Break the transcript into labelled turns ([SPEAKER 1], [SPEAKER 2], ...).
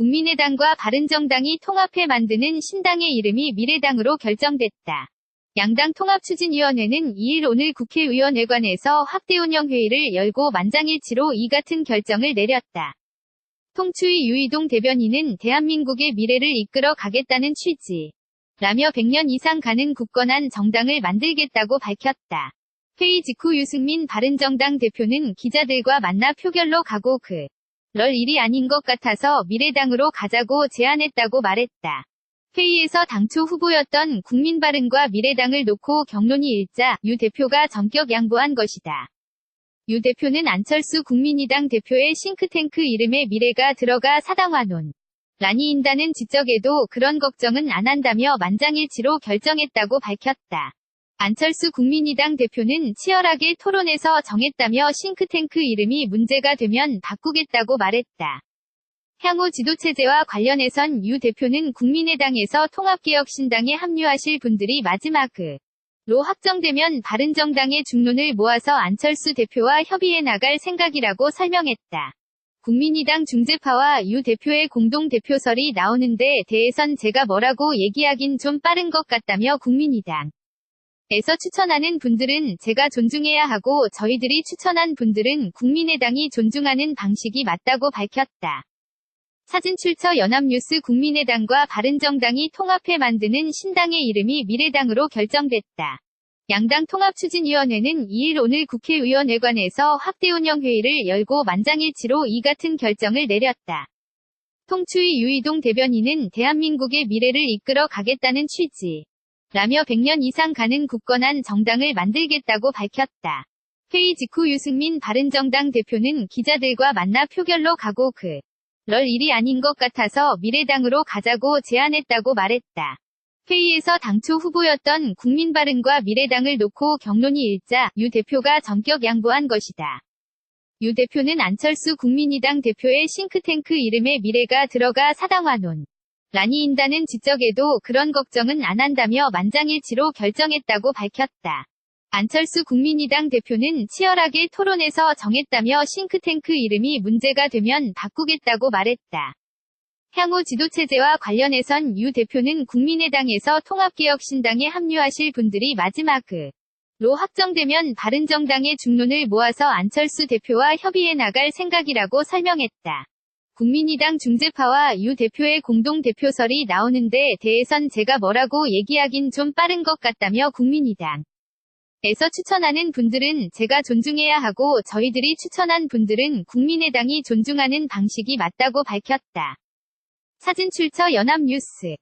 [SPEAKER 1] 국민의당과 바른정당이 통합해 만드는 신당의 이름이 미래당으로 결정됐다. 양당 통합추진위원회는 2일 오늘 국회의원회관에서 확대운영회의를 열고 만장일치로 이 같은 결정을 내렸다. 통추위 유이동 대변인은 대한민국의 미래를 이끌어 가겠다는 취지. 라며 100년 이상 가는 굳건한 정당을 만들겠다고 밝혔다. 회의 직후 유승민 바른정당 대표는 기자들과 만나 표결로 가고 그, 럴 일이 아닌 것 같아서 미래당으로 가자고 제안했다고 말했다. 회의에서 당초 후보였던 국민바른과 미래당을 놓고 경론이 일자 유 대표가 전격 양보한 것이다. 유 대표는 안철수 국민의당 대표의 싱크탱크 이름에 미래가 들어가 사당화논. 란이 인다는 지적에도 그런 걱정은 안 한다며 만장일치로 결정했다고 밝혔다. 안철수 국민의당 대표는 치열하게 토론해서 정했다며 싱크탱크 이름이 문제가 되면 바꾸겠다고 말했다. 향후 지도체제와 관련해선 유 대표는 국민의당에서 통합개혁신당에 합류하실 분들이 마지막으로 확정되면 바른정당의 중론을 모아서 안철수 대표와 협의해 나갈 생각이라고 설명했다. 국민의당 중재파와 유 대표의 공동대표설이 나오는데 대해선 제가 뭐라고 얘기하긴 좀 빠른 것 같다며 국민의당 에서 추천하는 분들은 제가 존중해야 하고 저희들이 추천한 분들은 국민의당이 존중하는 방식이 맞다고 밝혔다. 사진 출처 연합뉴스 국민의당과 바른정당이 통합해 만드는 신당의 이름이 미래당으로 결정됐다. 양당 통합추진위원회는 2일 오늘 국회의원회관에서 확대운영회의를 열고 만장일치로 이 같은 결정을 내렸다. 통추위 유이동 대변인은 대한민국의 미래를 이끌어 가겠다는 취지. 라며 100년 이상 가는 굳건한 정당을 만들겠다고 밝혔다. 회의 직후 유승민 바른정당 대표는 기자들과 만나 표결로 가고 그, 럴 일이 아닌 것 같아서 미래당으로 가자고 제안했다고 말했다. 회의에서 당초 후보였던 국민바른과 미래당을 놓고 경론이 일자 유 대표가 전격 양보한 것이다. 유 대표는 안철수 국민의당 대표의 싱크탱크 이름에 미래가 들어가 사당화논. 란이 인다는 지적에도 그런 걱정은 안 한다며 만장일치로 결정했다고 밝혔다. 안철수 국민의당 대표는 치열하게 토론해서 정했다며 싱크탱크 이름이 문제가 되면 바꾸겠다고 말했다. 향후 지도체제와 관련해선 유 대표는 국민의당에서 통합개혁신당에 합류하실 분들이 마지막으로 확정되면 바른정당의 중론을 모아서 안철수 대표와 협의해 나갈 생각이라고 설명했다. 국민의당 중재파와 유 대표의 공동 대표설이 나오는데 대해선 제가 뭐라고 얘기하긴 좀 빠른 것 같다며 국민의당 에서 추천하는 분들은 제가 존중해야 하고 저희들이 추천한 분들은 국민의당이 존중하는 방식이 맞다고 밝혔다. 사진 출처 연합뉴스.